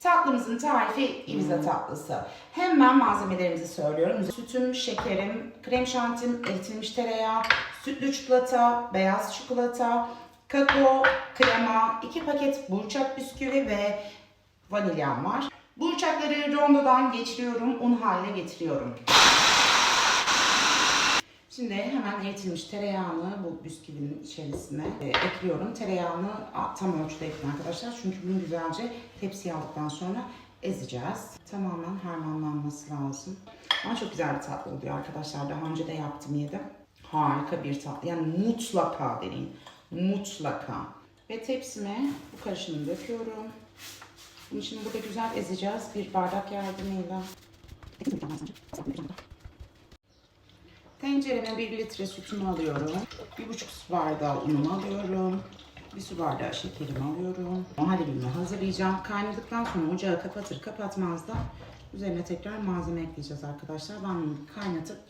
Tatlımızın tarifi Ibiza tatlısı. Hemen malzemelerimizi söylüyorum. Sütüm, şekerim, krem şantim, eritilmiş tereyağı, sütlü çikolata, beyaz çikolata, kakao, krema, 2 paket burçak bisküvi ve vanilyam var. Burçakları rondodan geçiriyorum, un haline getiriyorum. Şimdi hemen eritilmiş tereyağını bu bisküvinin içerisine e, ekliyorum. Tereyağını tam ölçüde ekleyin arkadaşlar. Çünkü bunu güzelce tepsiye aldıktan sonra ezeceğiz. Tamamen harmanlanması lazım. Ama çok güzel bir tatlı oluyor arkadaşlar. Daha önce de yaptım yedim. Harika bir tatlı. Yani mutlaka deneyin. Mutlaka. Ve tepsime bu karışımı döküyorum. Şimdi burada güzel ezeceğiz. Bir bardak yardımıyla. Tencereme 1 litre sütümü alıyorum. 1,5 su bardağı unumu alıyorum. Bir su bardağı şekerimi alıyorum. Muhallebimi hazırlayacağım. Kaynadıktan sonra ocağı kapatır kapatmaz da üzerine tekrar malzeme ekleyeceğiz arkadaşlar. Ben bunu kaynatıp